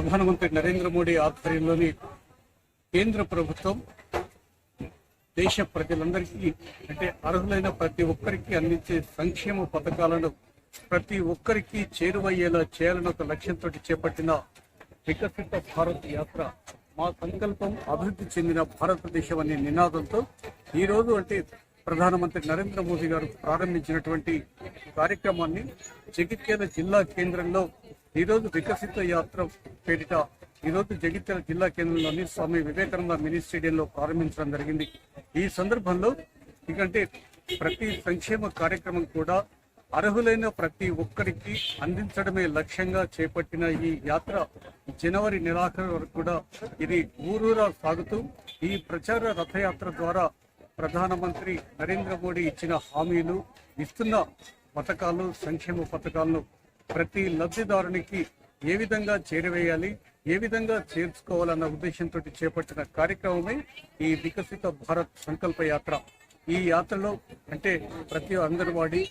ప్రధానమంత్రి నరేంద్ర మోడీ ఆధ్వర్యంలోని కేంద్ర ప్రభుత్వం దేశ ప్రజలందరికీ అంటే అర్హులైన ప్రతి ఒక్కరికి అందించే సంక్షేమ పథకాలను ప్రతి ఒక్కరికి చేరువయ్యేలా చేయాలని ఒక లక్ష్యంతో చేపట్టిన వికసిత భారత్ యాత్ర మా సంకల్పం అభివృద్ధి చెందిన భారతదేశం అనే నినాదంతో ఈ రోజు అంటే ప్రధానమంత్రి నరేంద్ర మోదీ గారు ప్రారంభించినటువంటి కార్యక్రమాన్ని జగిత్యాల జిల్లా కేంద్రంలో ఈ రోజు వికసిత యాత్ర పేరిట ఈరోజు జగిత్యాల జిల్లా కేంద్రంలోని స్వామి వివేకానంద మినీ స్టేడియంలో ప్రారంభించడం జరిగింది. ఈ సందర్భంలో ఎందుకంటే ప్రతి సంక్షేమ కార్యక్రమం కూడా అర్హులైన ప్రతి ఒక్కరికి అందించడమే లక్ష్యంగా చేపట్టిన ఈ యాత్ర జనవరి నెలాఖరు వరకు కూడా ఇది ఊరూరా సాగుతూ ఈ ప్రచార రథయాత్ర ద్వారా ప్రధానమంత్రి నరేంద్ర మోడీ ఇచ్చిన హామీలు ఇస్తున్న పథకాలు సంక్షేమ పథకాలను ప్రతి లబ్ధిదారునికి ఏ విధంగా చేరవేయాలి ఏ విధంగా చేర్చుకోవాలన్న ఉద్దేశంతో చేపట్టిన కార్యక్రమమే ఈ వికసిత భారత్ సంకల్ప యాత్ర. ఈ యాత్రలో అంటే ప్రతి అంగన్వాడీ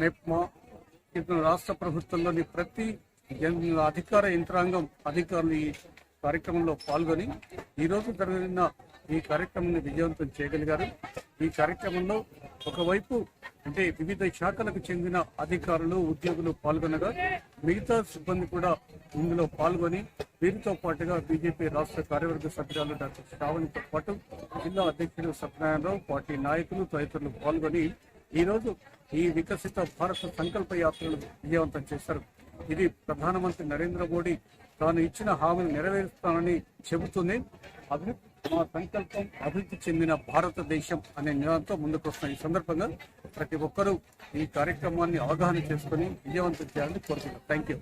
మెప్మా ఇతర రాష్ట్ర ప్రభుత్వంలోని ప్రతి అధికార యంత్రాంగం అధికారులు ఈ కార్యక్రమంలో పాల్గొని ఈ రోజు జరిగిన ఈ కార్యక్రమాన్ని విజయవంతం చేయగలిగారు. ఈ కార్యక్రమంలో ఒకవైపు అంటే వివిధ శాఖలకు చెందిన అధికారులు ఉద్యోగులు పాల్గొనగా మిగతా సిబ్బంది కూడా ఇందులో పాల్గొని వీరితో పాటుగా బీజేపీ రాష్ట్ర కార్యవర్గ సభ్యురాలు డాక్టర్ శ్రావణితో పాటు జిల్లా అధ్యక్షుడు సత్యనారాయణరావు పార్టీ నాయకులు తదితరులు పాల్గొని ఈ రోజు ఈ వికసిత భారత సంకల్ప యాత్రను విజయవంతం చేశారు. ఇది ప్రధానమంత్రి నరేంద్ర మోడీ తాను ఇచ్చిన హామీని నెరవేరుస్తానని చెబుతూనే అభివృద్ధి మా సంకల్పం అభివృద్ధి చెందిన భారతదేశం అనే నినాదంతో ముందుకు వస్తున్న ఈ సందర్భంగా ప్రతి ఒక్కరూ ఈ కార్యక్రమాన్ని అవగాహన చేసుకుని విజయవంతం చేయాలని కోరుతున్నాను థ్యాంక్ యూ